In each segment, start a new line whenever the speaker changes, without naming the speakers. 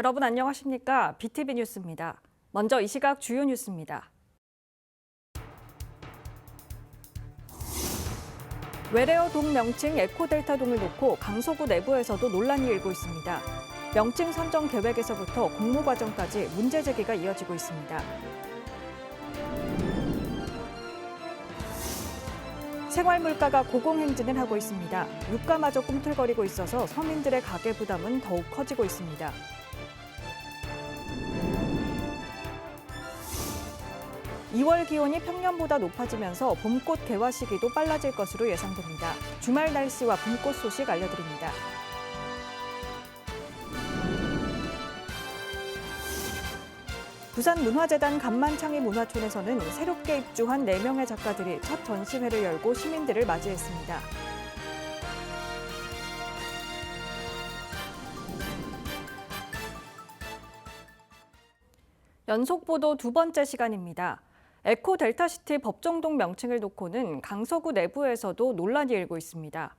여러분 안녕하십니까? BTV 뉴스입니다. 먼저 이 시각 주요 뉴스입니다. 외래어 동 명칭 에코델타 동을 놓고 강서구 내부에서도 논란이 일고 있습니다. 명칭 선정 계획에서부터 공모 과정까지 문제 제기가 이어지고 있습니다. 생활 물가가 고공행진을 하고 있습니다. 유가마저 꿈틀거리고 있어서 서민들의 가계 부담은 더욱 커지고 있습니다. (2월) 기온이 평년보다 높아지면서 봄꽃 개화 시기도 빨라질 것으로 예상됩니다. 주말 날씨와 봄꽃 소식 알려드립니다. 부산 문화재단 간만창이 문화촌에서는 새롭게 입주한 4명의 작가들이 첫 전시회를 열고 시민들을 맞이했습니다. 연속 보도 두 번째 시간입니다. 에코 델타시티 법정동 명칭을 놓고는 강서구 내부에서도 논란이 일고 있습니다.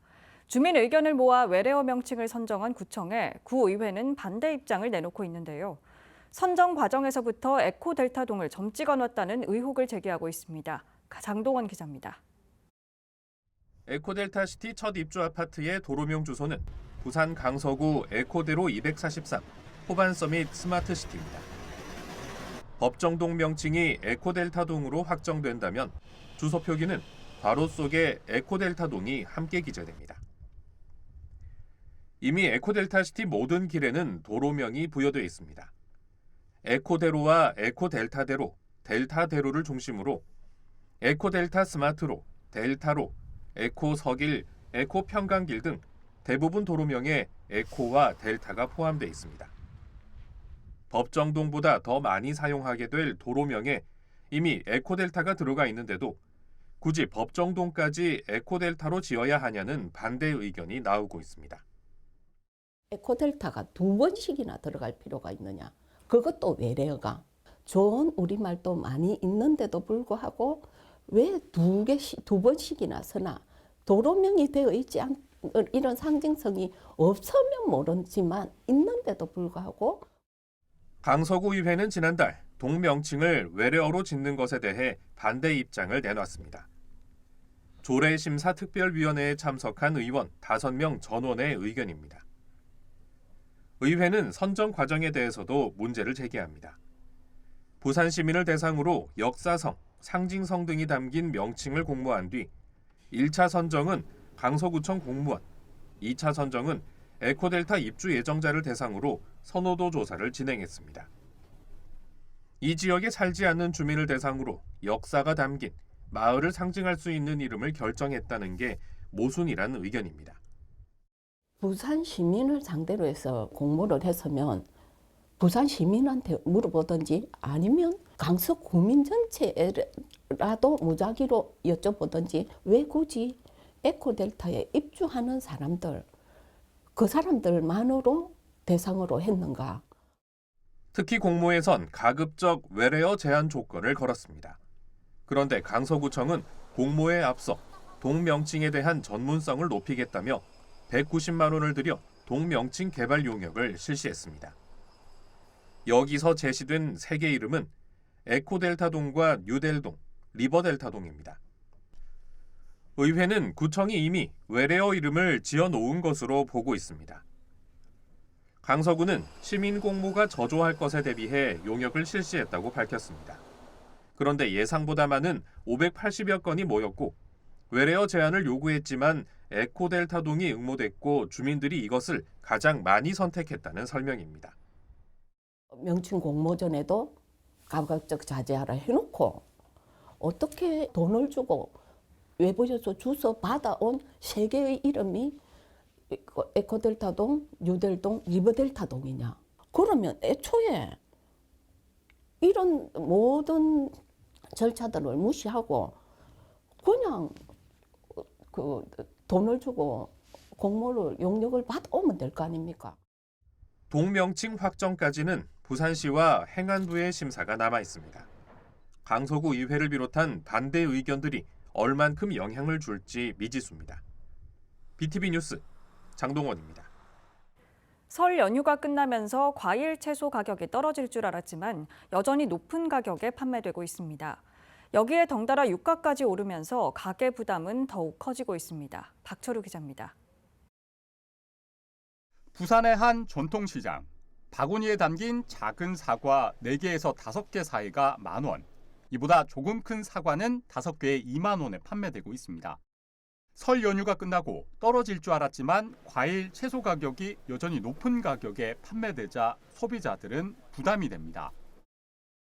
주민 의견을 모아 외래어 명칭을 선정한 구청에 구의회는 반대 입장을 내놓고 있는데요. 선정 과정에서부터 에코 델타동을 점 찍어 놨다는 의혹을 제기하고 있습니다. 장동원 기자입니다.
에코델타시티 첫 입주 아파트의 도로명 주소는 부산 강서구 에코대로 243 호반 서밋 스마트시티입니다. 법정동 명칭이 에코델타동으로 확정된다면 주소 표기는 괄호 속에 에코델타동이 함께 기재됩니다. 이미 에코델타시티 모든 길에는 도로명이 부여되어 있습니다. 에코대로와 에코델타대로, 델타대로를 중심으로 에코델타 스마트로, 델타로, 에코 서길, 에코 평강길 등 대부분 도로명에 에코와 델타가 포함되어 있습니다. 법정동보다 더 많이 사용하게 될 도로명에 이미 에코델타가 들어가 있는데도 굳이 법정동까지 에코델타로 지어야 하냐는 반대 의견이 나오고 있습니다.
에코델타가 두 번씩이나 들어갈 필요가 있느냐. 그것도 외래어가 좋은 우리말도 많이 있는데도 불구하고 왜 두 개씩 두 번씩이나 쓰나 도로명이 되어 있지 않 이런 상징성이 없으면 모르지만 있는데도 불구하고
강서구의회는 지난달 동명칭을 외래어로 짓는 것에 대해 반대 입장을 내놨습니다. 조례심사특별위원회에 참석한 의원 5명 전원의 의견입니다. 의회는 선정 과정에 대해서도 문제를 제기합니다. 부산 시민을 대상으로 역사성, 상징성 등이 담긴 명칭을 공모한 뒤 1차 선정은 강서구청 공무원, 2차 선정은 에코델타 입주 예정자를 대상으로 선호도 조사를 진행했습니다. 이 지역에 살지 않는 주민을 대상으로 역사가 담긴 마을을 상징할 수 있는 이름을 결정했다는 게 모순이라는 의견입니다.
부산 시민을 상대로 해서 공모를 했으면 부산 시민한테 물어보든지 아니면 강서 구민 전체라도 무작위로 여쭤보든지 왜 굳이 에코델타에 입주하는 사람들 그 사람들만으로 대상으로 했는가?
특히 공모에선 가급적 외래어 제한 조건을 걸었습니다. 그런데 강서구청은 공모에 앞서 동명칭에 대한 전문성을 높이겠다며 190만 원을 들여 동명칭 개발 용역을 실시했습니다. 여기서 제시된 세 개 이름은 에코델타동과 뉴델동, 리버델타동입니다. 의회는 구청이 이미 외래어 이름을 지어 놓은 것으로 보고 있습니다. 강서구는 시민 공모가 저조할 것에 대비해 용역을 실시했다고 밝혔습니다. 그런데 예상보다 많은 580여 건이 모였고 외래어 제한을 요구했지만 에코델타 동이 응모됐고 주민들이 이것을 가장 많이 선택했다는 설명입니다.
명칭 공모전에도 가급적 자제하라 해놓고 어떻게 돈을 주고 외부에서 주서 받아온 세 개의 이름이 에코- 에코델타동, 뉴델동, 리버델타동이냐? 그러면 애초에 이런 모든 절차들을 무시하고 그냥 그 돈을 주고 공모를 용역을 받아오면 될 거 아닙니까?
동명칭 확정까지는 부산시와 행안부의 심사가 남아 있습니다. 강서구 의회를 비롯한 반대 의견들이 얼만큼 영향을 줄지 미지수입니다. BTV 뉴스 장동원입니다.
설 연휴가 끝나면서 과일, 채소 가격이 떨어질 줄 알았지만 여전히 높은 가격에 판매되고 있습니다. 여기에 덩달아 유가까지 오르면서 가계 부담은 더욱 커지고 있습니다. 박철우 기자입니다.
부산의 한 전통시장. 바구니에 담긴 작은 사과 4개에서 5개 사이가 만 원. 이보다 조금 큰 사과는 5개에 2만 원에 판매되고 있습니다. 설 연휴가 끝나고 떨어질 줄 알았지만 과일, 채소 가격이 여전히 높은 가격에 판매되자 소비자들은 부담이 됩니다.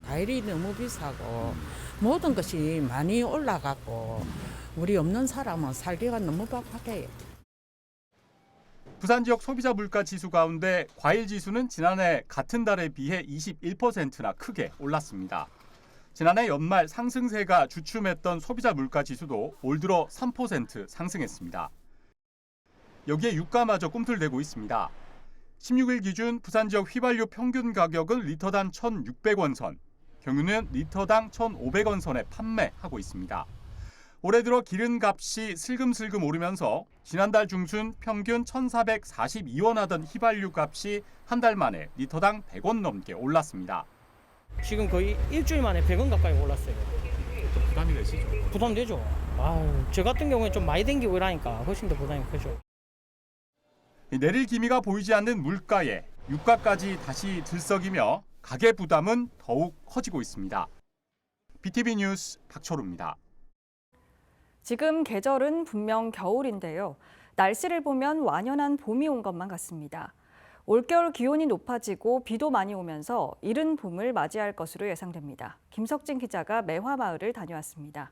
과일이 너무 비싸고 모든 것이 많이 올라갔고 우리 없는 사람은 살기가 너무 빡빡해요.
부산 지역 소비자 물가 지수 가운데 과일 지수는 지난해 같은 달에 비해 21%나 크게 올랐습니다. 지난해 연말 상승세가 주춤했던 소비자 물가 지수도 올 들어 3% 상승했습니다. 여기에 유가마저 꿈틀대고 있습니다. 16일 기준 부산 지역 휘발유 평균 가격은 리터당 1,600원 선, 경유는 리터당 1,500원 선에 판매하고 있습니다. 올해 들어 기름값이 슬금슬금 오르면서 지난달 중순 평균 1,442원 하던 휘발유 값이 한 달 만에 리터당 100원 넘게 올랐습니다.
지금 거의 일주일 만에 100원 가까이 올랐어요.
부담이 되시죠?
부담되죠. 아우, 저 같은 경우에 좀 많이 댕기고 이러니까 훨씬 더 부담이 크죠.
내릴 기미가 보이지 않는 물가에 유가까지 다시 들썩이며 가계 부담은 더욱 커지고 있습니다. BTV 뉴스 박철우입니다.
지금 계절은 분명 겨울인데요. 날씨를 보면 완연한 봄이 온 것만 같습니다. 올겨울 기온이 높아지고 비도 많이 오면서 이른 봄을 맞이할 것으로 예상됩니다. 김석진 기자가 매화마을을 다녀왔습니다.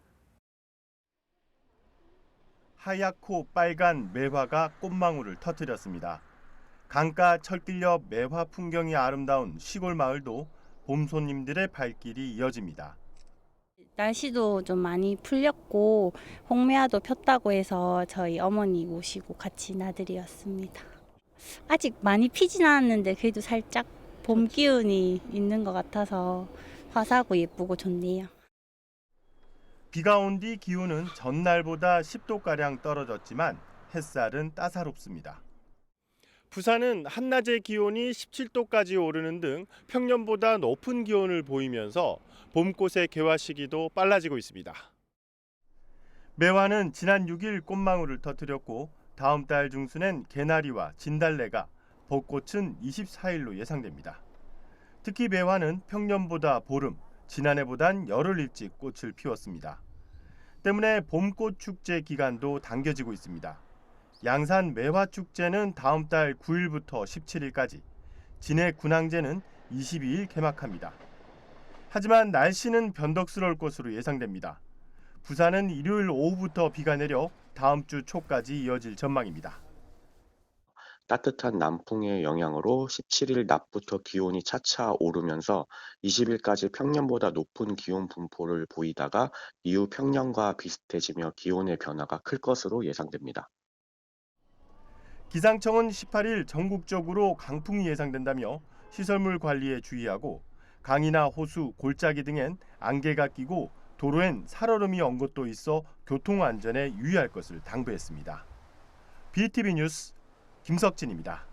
하얗고 빨간 매화가 꽃망울을 터뜨렸습니다. 강가 철길 옆 매화 풍경이 아름다운 시골 마을도 봄 손님들의 발길이 이어집니다.
날씨도 좀 많이 풀렸고 홍매화도 폈다고 해서 저희 어머니 모시고 같이 나들이 왔습니다. 아직 많이 피진 않았는데 그래도 살짝 봄 기운이 있는 것 같아서 화사하고 예쁘고 좋네요.
비가 온 뒤 기온은 전날보다 10도가량 떨어졌지만 햇살은 따사롭습니다. 부산은 한낮의 기온이 17도까지 오르는 등 평년보다 높은 기온을 보이면서 봄꽃의 개화 시기도 빨라지고 있습니다. 매화는 지난 6일 꽃망울을 터뜨렸고 다음 달 중순엔 개나리와 진달래가 벚꽃은 24일로 예상됩니다. 특히 매화는 평년보다 보름, 지난해보단 열흘 일찍 꽃을 피웠습니다. 때문에 봄꽃 축제 기간도 당겨지고 있습니다. 양산 매화 축제는 다음 달 9일부터 17일까지, 진해 군항제는 22일 개막합니다. 하지만 날씨는 변덕스러울 것으로 예상됩니다. 부산은 일요일 오후부터 비가 내려 다음 주 초까지 이어질 전망입니다.
따뜻한 남풍의 영향으로 17일 낮부터 기온이 차차 오르면서 20일까지 평년보다 높은 기온 분포를 보이다가 이후 평년과 비슷해지며 기온의 변화가 클 것으로 예상됩니다.
기상청은 18일 전국적으로 강풍이 예상된다며 시설물 관리에 주의하고 강이나 호수, 골짜기 등엔 안개가 끼고 도로엔 살얼음이 엉 것도 있어 교통 안전에 유의할 것을 당부했습니다. BTV 뉴스 김석진입니다.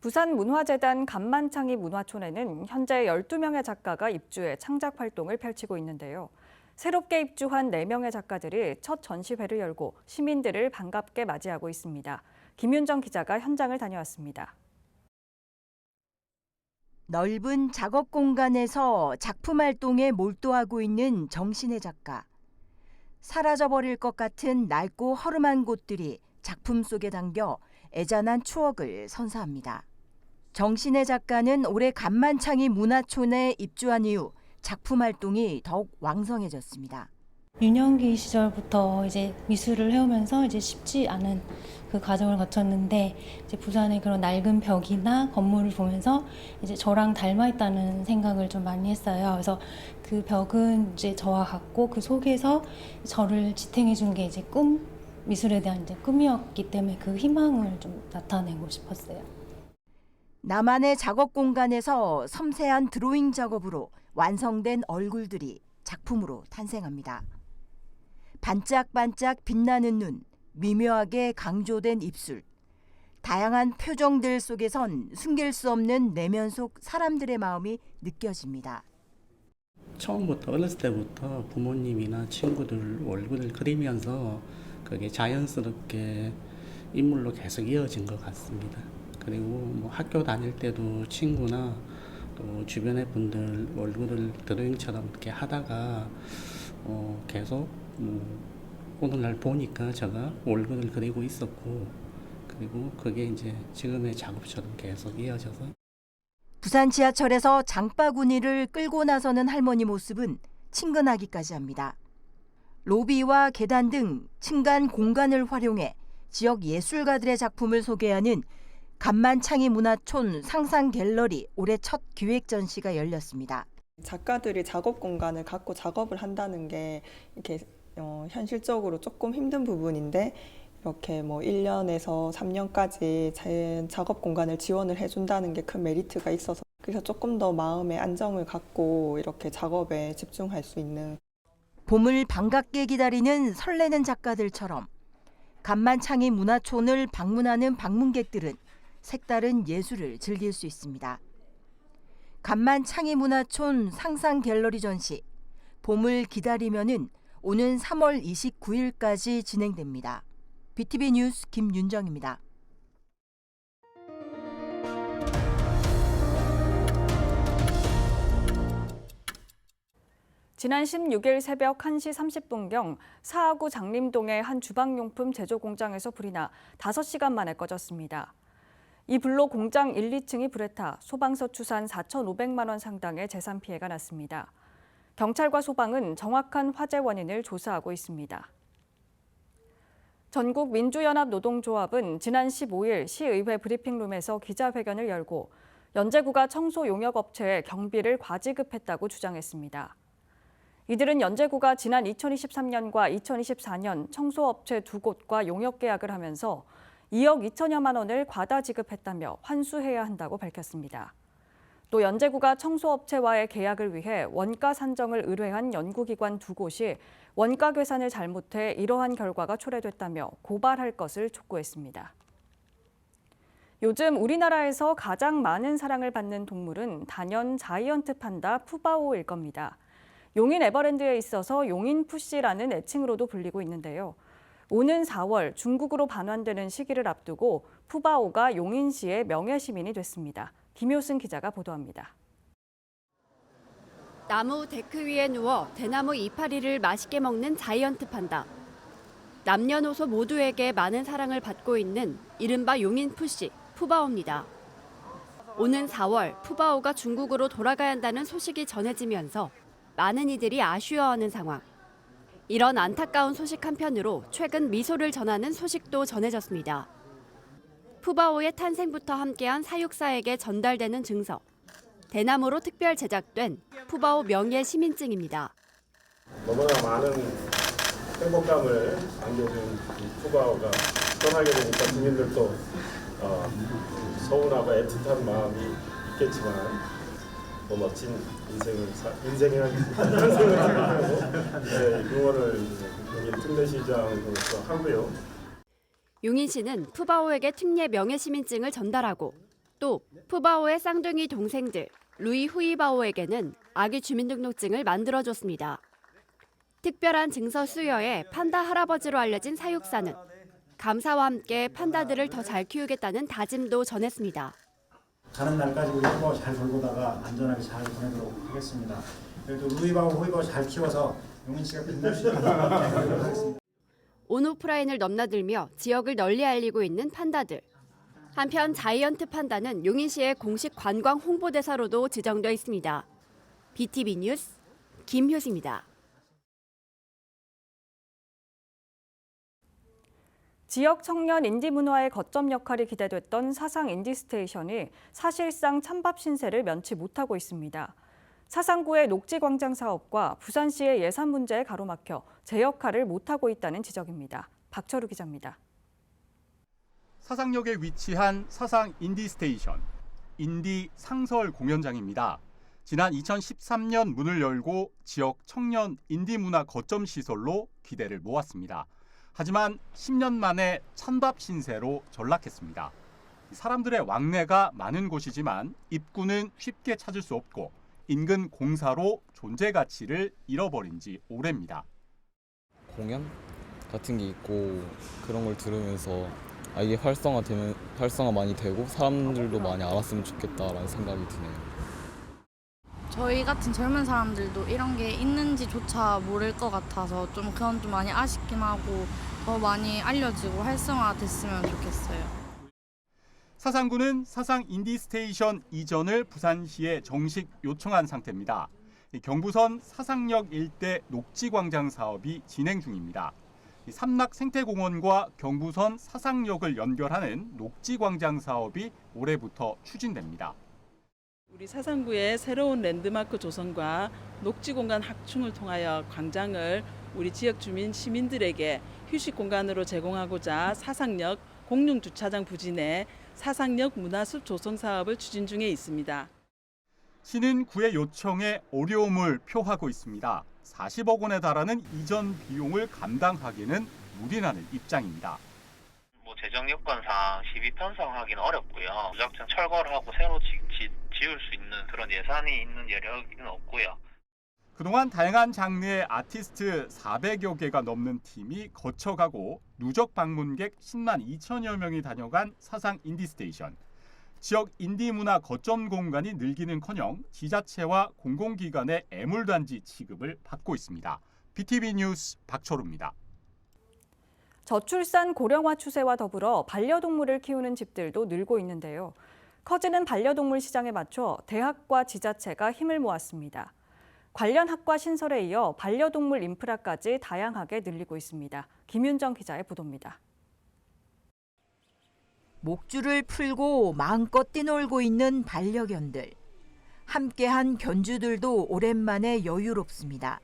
부산문화재단 간만창이 문화촌에는 현재 12명의 작가가 입주해 창작 활동을 펼치고 있는데요. 새롭게 입주한 4명의 작가들이 첫 전시회를 열고 시민들을 반갑게 맞이하고 있습니다. 김윤정 기자가 현장을 다녀왔습니다.
넓은 작업 공간에서 작품 활동에 몰두하고 있는 정신의 작가. 사라져버릴 것 같은 낡고 허름한 곳들이 작품 속에 담겨 애잔한 추억을 선사합니다. 정신의 작가는 올해 간만창이 문화촌에 입주한 이후 작품 활동이 더욱 왕성해졌습니다.
유년기 시절부터 이제 미술을 해오면서 이제 쉽지 않은 그 과정을 거쳤는데 이제 부산의 그런 낡은 벽이나 건물을 보면서 이제 저랑 닮아 있다는 생각을 좀 많이 했어요. 그래서 그 벽은 이제 저와 같고 그 속에서 저를 지탱해 준 게 이제 꿈 미술에 대한 이제 꿈이었기 때문에 그 희망을 좀 나타내고 싶었어요.
나만의 작업 공간에서 섬세한 드로잉 작업으로 완성된 얼굴들이 작품으로 탄생합니다. 반짝반짝 빛나는 눈, 미묘하게 강조된 입술, 다양한 표정들 속에선 숨길 수 없는 내면 속 사람들의 마음이 느껴집니다.
처음부터 어렸을 때부터 부모님이나 친구들 얼굴을 그리면서 그게 자연스럽게 인물로 계속 이어진 것 같습니다. 그리고 뭐 학교 다닐 때도 친구나 또 주변의 분들 얼굴을 드로잉처럼 이렇게 하다가 어 계속 뭐 오늘날 보니까 제가 얼굴을 그리고 있었고 그리고 그게 이제 지금의 작업처럼 계속 이어져서
부산 지하철에서 장바구니를 끌고 나서는 할머니 모습은 친근하기까지 합니다. 로비와 계단 등 층간 공간을 활용해 지역 예술가들의 작품을 소개하는 간만창이 문화촌 상상 갤러리 올해 첫 기획 전시가 열렸습니다.
작가들이 작업 공간을 갖고 작업을 한다는 게 이렇게 어, 현실적으로 조금 힘든 부분인데 이렇게 뭐 1년에서 3년까지 작업 공간을 지원을 해준다는 게 큰 메리트가 있어서 그래서 조금 더 마음의 안정을 갖고 이렇게 작업에 집중할 수 있는
봄을 반갑게 기다리는 설레는 작가들처럼 간만창이 문화촌을 방문하는 방문객들은 색다른 예술을 즐길 수 있습니다. 간만창이 문화촌 상상 갤러리 전시 봄을 기다리면은 오는 3월 29일까지 진행됩니다. BTV 뉴스 김윤정입니다.
지난 16일 새벽 1시 30분경 사하구 장림동의 한 주방용품 제조 공장에서 불이 나 5시간 만에 꺼졌습니다. 이 불로 공장 1, 2층이 불에 타 소방서 추산 4,500만 원 상당의 재산 피해가 났습니다. 경찰과 소방은 정확한 화재 원인을 조사하고 있습니다. 전국 민주연합 노동조합은 지난 15일 시의회 브리핑룸에서 기자회견을 열고 연제구가 청소 용역 업체에 경비를 과지급했다고 주장했습니다. 이들은 연제구가 지난 2023년과 2024년 청소업체 두 곳과 용역 계약을 하면서 2억 2천여만 원을 과다 지급했다며 환수해야 한다고 밝혔습니다. 또 연제구가 청소업체와의 계약을 위해 원가 산정을 의뢰한 연구기관 두 곳이 원가 계산을 잘못해 이러한 결과가 초래됐다며 고발할 것을 촉구했습니다. 요즘 우리나라에서 가장 많은 사랑을 받는 동물은 단연 자이언트 판다 푸바오일 겁니다. 용인 에버랜드에 있어서 용인 푸시라는 애칭으로도 불리고 있는데요. 오는 4월 중국으로 반환되는 시기를 앞두고 푸바오가 용인시의 명예시민이 됐습니다. 김효승 기자가 보도합니다.
나무 데크 위에 누워 대나무 이파리를 맛있게 먹는 자이언트 판다. 남녀노소 모두에게 많은 사랑을 받고 있는 이른바 용인 푸시 푸바오입니다. 오는 4월 푸바오가 중국으로 돌아가야 한다는 소식이 전해지면서 많은 이들이 아쉬워하는 상황. 이런 안타까운 소식 한편으로 최근 미소를 전하는 소식도 전해졌습니다. 푸바오의 탄생부터 함께한 사육사에게 전달되는 증서. 대나무로 특별 제작된 푸바오 명예 시민증입니다.
너무나 많은 행복감을 안겨준 푸바오가 떠나게 되니까 국민들도 어, 서운하고 애틋한 마음이 있겠지만 더 멋진 인생을 사, 인생이라는 인생을 생각하고 네, 응원을 여기 특례시장으로서 하고요.
용인시는 푸바오에게 특례 명예시민증을 전달하고 또 푸바오의 쌍둥이 동생들 루이 후이바오에게는 아기 주민등록증을 만들어줬습니다. 특별한 증서 수여에 판다 할아버지로 알려진 사육사는 감사와 함께 판다들을 더 잘 키우겠다는 다짐도 전했습니다.
가는 날까지 우리 후보 잘 돌보다가 안전하게 잘 보내도록 하겠습니다. 그래도 루이바오 호이바오 잘 키워서 용인 씨가 빛날 수 있도록 노력하겠습니다.
온오프라인을 넘나들며 지역을 널리 알리고 있는 판다들. 한편 자이언트 판다는 용인시의 공식 관광 홍보대사로도 지정되어 있습니다. BTV 뉴스 김효수입니다.
지역 청년 인디 문화의 거점 역할이 기대됐던 사상 인디 스테이션이 사실상 찬밥 신세를 면치 못하고 있습니다. 사상구의 녹지 광장 사업과 부산시의 예산 문제에 가로막혀 제 역할을 못하고 있다는 지적입니다. 박철우 기자입니다.
사상역에 위치한 사상 인디 스테이션, 인디 상설 공연장입니다. 지난 2013년 문을 열고 지역 청년 인디 문화 거점 시설로 기대를 모았습니다. 하지만 10년 만에 찬밥 신세로 전락했습니다. 사람들의 왕래가 많은 곳이지만 입구는 쉽게 찾을 수 없고 인근 공사로 존재 가치를 잃어버린 지 오래입니다.
공연 같은 게 있고 그런 걸 들으면서 아 이게 활성화되면 활성화 많이 되고 사람들도 많이 알았으면 좋겠다라는 생각이 드네요.
저희 같은 젊은 사람들도 이런 게 있는지조차 모를 것 같아서 좀 그건 좀 많이 아쉽긴 하고 더 많이 알려지고 활성화됐으면 좋겠어요.
사상구는 사상 인디스테이션 이전을 부산시에 정식 요청한 상태입니다. 이 경부선 사상역 일대 녹지광장 사업이 진행 중입니다. 이 삼락 생태공원과 경부선 사상역을 연결하는 녹지광장 사업이 올해부터 추진됩니다.
우리 사상구의 새로운 랜드마크 조성과 녹지 공간 확충을 통하여 광장을 우리 지역 주민 시민들에게 휴식 공간으로 제공하고자 사상역 공용 주차장 부진에 사상역 문화숲 조성 사업을 추진 중에 있습니다.
시는 구의 요청에 어려움을 표하고 있습니다. 40억 원에 달하는 이전 비용을 감당하기는 무리라는 입장입니다.
뭐 재정 여건상 시비 편성 하기는 어렵고요. 무작정 철거를 하고 새로 지, 지, 지을 수 있는 그런 예산이 있는 여력은 없고요.
그동안 다양한 장르의 아티스트 400여 개가 넘는 팀이 거쳐가고 누적 방문객 10만 2천여 명이 다녀간 사상 인디스테이션. 지역 인디 문화 거점 공간이 늘기는커녕 지자체와 공공기관의 애물단지 취급을 받고 있습니다. BTV 뉴스 박철우입니다.
저출산 고령화 추세와 더불어 반려동물을 키우는 집들도 늘고 있는데요. 커지는 반려동물 시장에 맞춰 대학과 지자체가 힘을 모았습니다. 관련 학과 신설에 이어 반려동물 인프라까지 다양하게 늘리고 있습니다. 김윤정 기자의 보도입니다.
목줄을 풀고 마음껏 뛰놀고 있는 반려견들. 함께한 견주들도 오랜만에 여유롭습니다.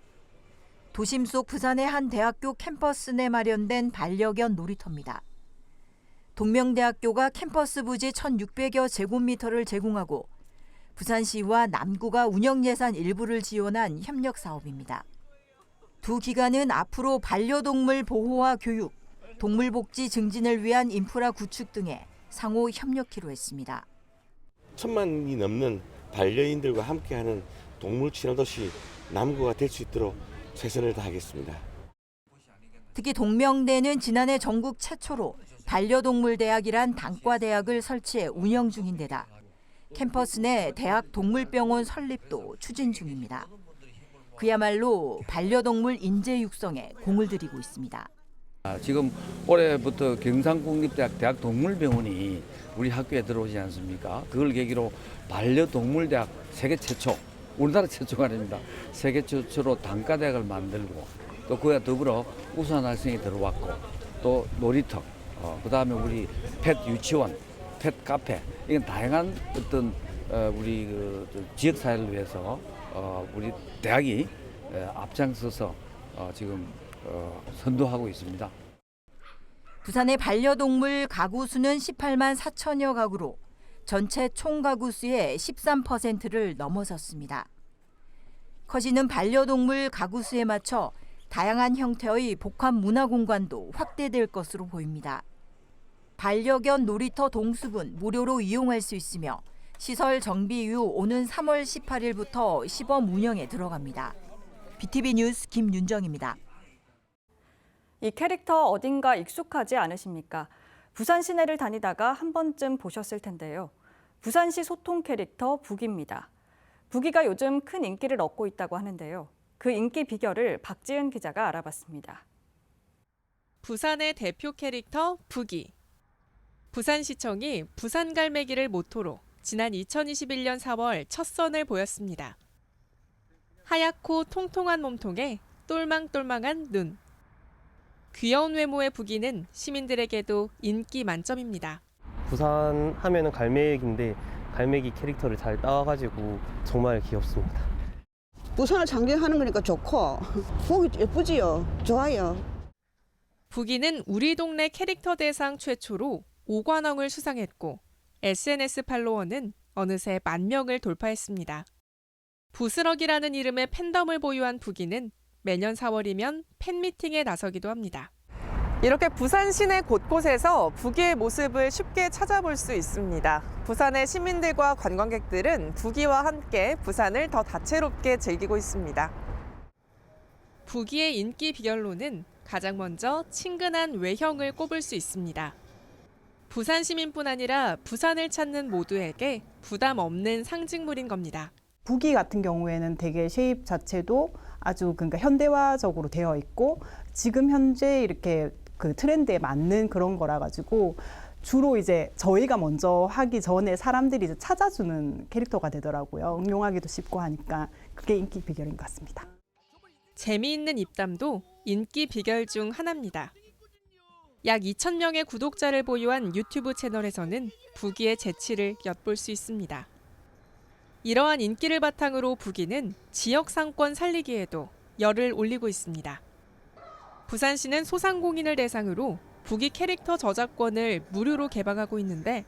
도심 속 부산의 한 대학교 캠퍼스 내 마련된 반려견 놀이터입니다. 동명대학교가 캠퍼스 부지 1,600여 제곱미터를 제공하고 부산시와 남구가 운영 예산 일부를 지원한 협력 사업입니다. 두 기관은 앞으로 반려동물 보호와 교육, 동물 복지 증진을 위한 인프라 구축 등에 상호 협력키로 했습니다.
천만이 넘는 반려인들과 함께하는 동물 친화 도시 남구가 될 수 있도록 최선을 다하겠습니다.
특히 동명대는 지난해 전국 최초로 반려동물 대학이란 단과 대학을 설치해 운영 중인 데다 캠퍼스 내 대학 동물병원 설립도 추진 중입니다. 그야말로 반려동물 인재 육성에 공을 들이고 있습니다.
아, 지금 올해부터 경상국립대학 대학 동물병원이 우리 학교에 들어오지 않습니까? 그걸 계기로 반려동물대학 세계 최초, 우리나라 최초가 아닙니다. 세계 최초로 단과대학을 만들고 또 그와 더불어 우수한 학생이 들어왔고 또 놀이터, 어, 그 다음에 우리 펫 유치원, 펫 카페 이건 다양한 어떤 어, 우리 그 지역 사회를 위해서 어, 우리 대학이 에, 앞장서서 어, 지금 어, 선도하고 있습니다.
부산의 반려동물 가구 수는 18만 4천여 가구로 전체 총 가구 수의 13%를 넘어섰습니다. 커지는 반려동물 가구 수에 맞춰 다양한 형태의 복합 문화 공간도 확대될 것으로 보입니다. 반려견 놀이터 동숲은 무료로 이용할 수 있으며 시설 정비 이후 오는 3월 18일부터 시범 운영에 들어갑니다. BTV 뉴스 김윤정입니다.
이 캐릭터 어딘가 익숙하지 않으십니까? 부산 시내를 다니다가 한 번쯤 보셨을 텐데요. 부산시 소통 캐릭터 북입니다. 북이가 요즘 큰 인기를 얻고 있다고 하는데요. 그 인기 비결을 박지은 기자가 알아봤습니다.
부산의 대표 캐릭터 북이. 부산시청이 부산 갈매기를 모토로 지난 2021년 4월 첫 선을 보였습니다. 하얗고 통통한 몸통에 똘망똘망한 눈. 귀여운 외모의 북이는 시민들에게도 인기 만점입니다.
부산 하면은 갈매기인데 갈매기 캐릭터를 잘 따와가지고 정말 귀엽습니다.
부산을 상징하는 거니까 좋고 보기 예쁘지요. 좋아요.
북이는 우리 동네 캐릭터 대상 최초로 5관왕을 수상했고 SNS 팔로워는 어느새 만 명을 돌파했습니다. 부스럭이라는 이름의 팬덤을 보유한 북이는 매년 4월이면 팬미팅에 나서기도 합니다.
이렇게 부산 시내 곳곳에서 부기의 모습을 쉽게 찾아볼 수 있습니다. 부산의 시민들과 관광객들은 부기와 함께 부산을 더 다채롭게 즐기고 있습니다.
부기의 인기 비결로는 가장 먼저 친근한 외형을 꼽을 수 있습니다. 부산 시민뿐 아니라 부산을 찾는 모두에게 부담 없는 상징물인 겁니다.
부기 같은 경우에는 되게 쉐입 자체도 아주 그러니까 현대화적으로 되어 있고 지금 현재 이렇게 그 트렌드에 맞는 그런 거라 가지고 주로 이제 저희가 먼저 하기 전에 사람들이 이제 찾아주는 캐릭터가 되더라고요. 응용하기도 쉽고 하니까 그게 인기 비결인 것 같습니다.
재미있는 입담도 인기 비결 중 하나입니다. 약 2,000명의 구독자를 보유한 유튜브 채널에서는 부기의 재치를 엿볼 수 있습니다. 이러한 인기를 바탕으로 부기는 지역 상권 살리기에도 열을 올리고 있습니다. 부산시는 소상공인을 대상으로 부기 캐릭터 저작권을 무료로 개방하고 있는데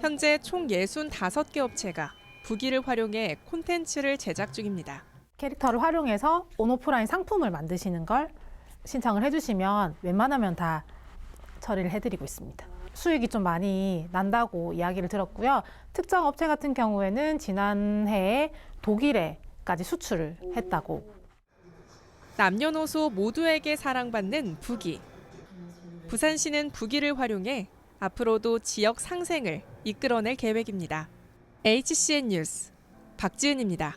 현재 총 65개 업체가 부기를 활용해 콘텐츠를 제작 중입니다.
캐릭터를 활용해서 온오프라인 상품을 만드시는 걸 신청을 해주시면 웬만하면 다 처리를 해드리고 있습니다. 수익이 좀 많이 난다고 이야기를 들었고요. 특정 업체 같은 경우에는 지난해에 독일에까지 수출을 했다고
남녀노소 모두에게 사랑받는 부기. 부산시는 부기를 활용해 앞으로도 지역 상생을 이끌어낼 계획입니다. HCN 뉴스 박지은입니다.